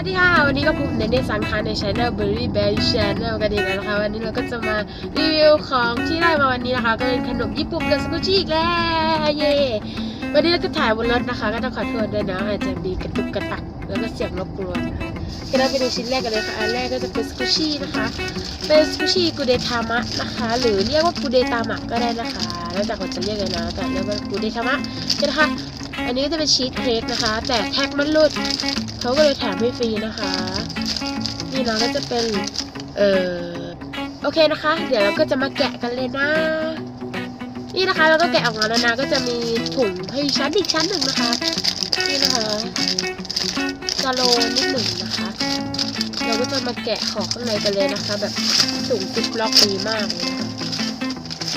สวัสดีค่ะ วันนี้ก็พบในเดซังค่ะในช anel Berry Bear Channel กันอีกแล้วนะคะ วันนี้เราก็จะมารีวิวของที่ได้มาวันนี้นะคะ ก็เป็นขนมญี่ปุ่นกับสกุชิอีกแล้วเย่วันนี้เราจะถ่ายบนรถนะคะ ก็ต้องขอโทษด้วยนะอาจจะมีกระตุกกระตัก แล้วก็เสียงรบกวนนะคะก็เราไปดูชิ้นแรกกันเลยค่ะ อันแรกก็จะเป็นสกุชินะคะ เป็นสกุชิกูเดทามะนะคะ หรือเรียกว่ากูเดตามะก็ได้นะคะ แล้วแต่คนจะเรียกเลยนะ แต่เรียกว่ากูเดทามะนะคะ อันนี้จะเป็นชีสเค้กนะคะ แต่แท็กมันหลุดเขาก็เลยแถมให้ฟรีนะคะ นี่นะก็จะเป็น เออโอเคนะคะ เดี๋ยวเราก็จะมาแกะกันเลยนะ นี่นะคะเราก็แกะออกมาแล้วนะก็จะมีถุงให้ชั้นอีกชั้นหนึ่งนะคะ นี่นะคะกะโลนิดหนึ่งนะคะ เราก็จะมาแกะของข้างในกันเลยนะคะ แบบถุงซิปล็อกดีมากเลยนะคะ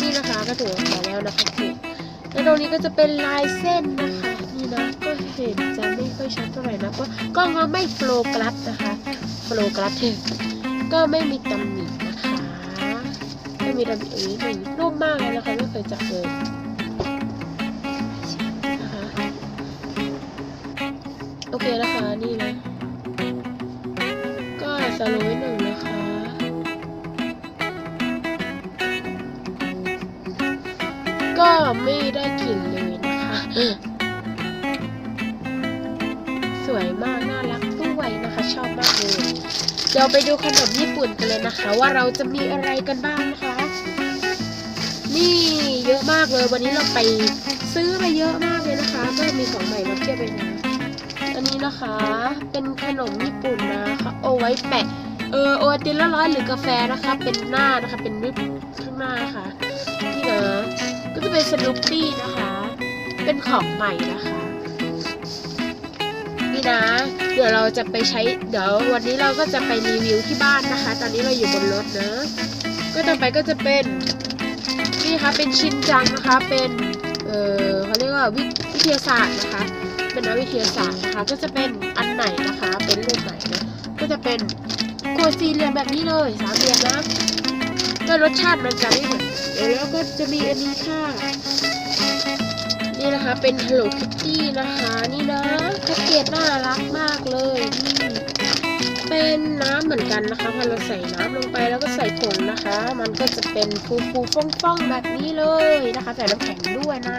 นี่นะคะก็ถุงออกมาแล้วนะคะคือ แล้วตรงนี้ก็จะเป็นลายเส้นนะคะ นี่นะก็เห็นจะไม่ค่อยชัดเท่าไหร่นะเพราะกล้องเขาไม่โฟลกรัดนะคะโฟลกรัดก็ไม่มีตำหนินะคะไม่มีตำหนิอย่างนี้หนึ่งนุ่มากเลยนะคะไม่เคยจับเลยนะคะโอเคนะคะนี่ ก็ไม่ได้กลิ่นเลยนะคะ สวยมาก น่ารักด้วยนะคะ ชอบมากเลยเดี๋ยวไปดูขนมญี่ปุ่นกันเลยนะคะ ว่าเราจะมีอะไรกันบ้างนะคะ นี่เยอะมากเลย วันนี้เราไปซื้อมาเยอะมากเลยนะคะก็มีของใหม่มาเทียบเลยนะอันนี้นะคะ เป็นขนมญี่ปุ่นนะคะเอไว้แปะ เออโอวัลติละร้อยหรือกาแฟนะคะ เป็นหน้านะคะ เป็นวิป สนุปปี้นะคะ เป็นของใหม่นะคะ นี่นะ เดี๋ยวเราจะไปใช้ เดี๋ยววันนี้เราก็จะไปรีวิวที่บ้านนะคะ ตอนนี้เราอยู่บนรถนะก็ต่อไปก็จะเป็นนี่ค่ะเป็นชินจังนะคะ เป็น เออเขาเรียกว่าวิวทยาศาสตร์นะคะ เป็นนักวิทยาศาสตร์นะคะ ก็จะเป็นอันไหนนะคะ เป็นรูปไหนนะก็จะเป็นขวดสี่เหลี่ยมแบบนี้เลยสามเหลี่ยมนะ ก็รสชาติมันจะไม่เหมือนกันแล้วก็จะมีอันนี้ค่ะ นี่นะคะเป็น Hello Kitty นะคะ นี่นะแพ็กเกจน่ารักมากเลยนี่เป็นน้ำเหมือนกันนะคะพอเราใส่น้ำลงไปแล้วก็ใส่ผงนะคะ มันก็จะเป็นฟูฟูฟ่องฟ่องๆแบบนี้เลยนะคะ ใส่น้ำแข็งด้วยนะ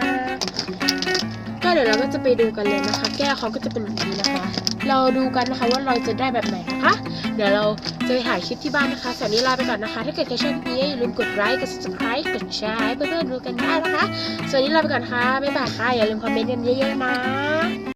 เดี๋ยวเราก็จะไปดูกันเลยนะคะ แก้วเขาก็จะเป็นแบบนี้นะคะ เราดูกันนะคะว่าเราจะได้แบบไหนนะคะ เดี๋ยวเราจะไปถ่ายคลิปที่บ้านนะคะสวัสดีลาไปก่อนนะคะ ถ้าเกิดใครชอบคลิปนี้อย่าลืมกดไลค์กด subscribe กดแชร์ให้เพื่อนๆดูกันได้นะคะสวัสดีลาไปก่อนค่ะบ๊ายบายค่ะอย่าลืมคอมเมนต์กันเยอะๆนะ